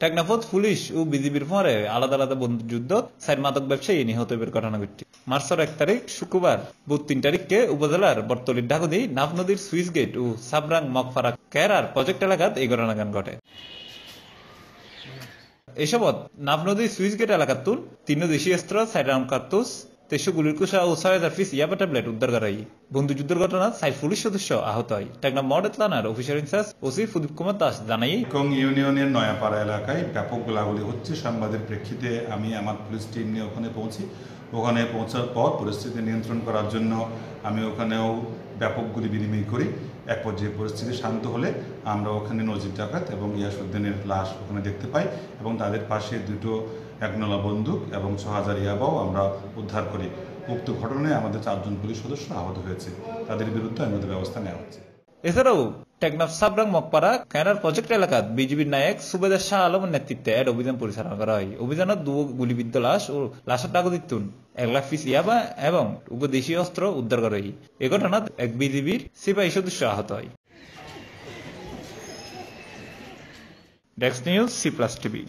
টেকনাফত, police ও বিজিবির পরে আলাদা আলাদা বন্দুকযুদ্ধ সাইড মাদক ব্যবসায়ী নিহত হইবার ঘটনা ঘটছে। মার্চের এক তারিখ, শুক্রবার, বুধ তিন তারিখকে উপজেলার বর্তলির ডাকুদি নাফ নদীর সুইচ গেট ও সাবরাং মগফারা কেরার প্রজেক্ট এলাকাত এই ঘটনাগান ঘটে। এসবত নাফ নদীর সুইচ গেট এলাকাত তুন দেশীয় অস্ত্র সাইড রাউন্ড কার্তুস তেইশশো গুলির কুশা ও ছয় হাজার পিস ইয়াবা ট্যাবলেট উদ্ধার করা হয় বন্ধুযুদ্ধের ঘটনা সাইড পুলিশ সদস্য আহত হয়। টেকনা মডেল থানার officer in charge OC Pradip Kumar Das জানাই কং ইউনিয়নের নয়াপাড়া এলাকায় ব্যাপক গোলাগুলি হচ্ছে। সংবাদের প্রেক্ষিতে আমি আমার পুলিশ টিম নিয়ে ওখানে পৌঁছি। ওখানে পৌঁছার পর পরিস্থিতি নিয়ন্ত্রণ করার জন্য আমি ওখানেও ব্যাপক গুলি বিনিময় করি। এক পর্যায়ে পরিস্থিতি শান্ত হলে আমরা ওখানে নজিব ডাকাত এবং ইয়াসুদ্দিনের লাশ ওখানে দেখতে পাই এবং তাদের পাশে দুটো একনলা বন্দুক এবং ছ হাজার ইয়াবাও আমরা উদ্ধার করি। উক্ত ঘটনায় আমাদের চারজন পুলিশ সদস্য আহত হয়েছে। তাদের বিরুদ্ধে আইনগত ব্যবস্থা নেওয়া হচ্ছে। এছাড়াও টেকনাফ সাবরাং মকপাড়া ক্যানার প্রজেক্ট এলাকাত বিজিবির নায়ক সুবেদার শাহ আলমের নেতৃত্বে এক অভিযান পরিচালনা করা হয়। অভিযানত দু গুলিবিদ্ধ লাশ ও লাশের টাকা দিতুন এক লাখ পিস ইয়াবা এবং উপদেশীয় অস্ত্র উদ্ধার করা হয়। এ ঘটনাত এক বিজিবির সিপাহী সদস্য আহত হয়। Desk news, C plus TV.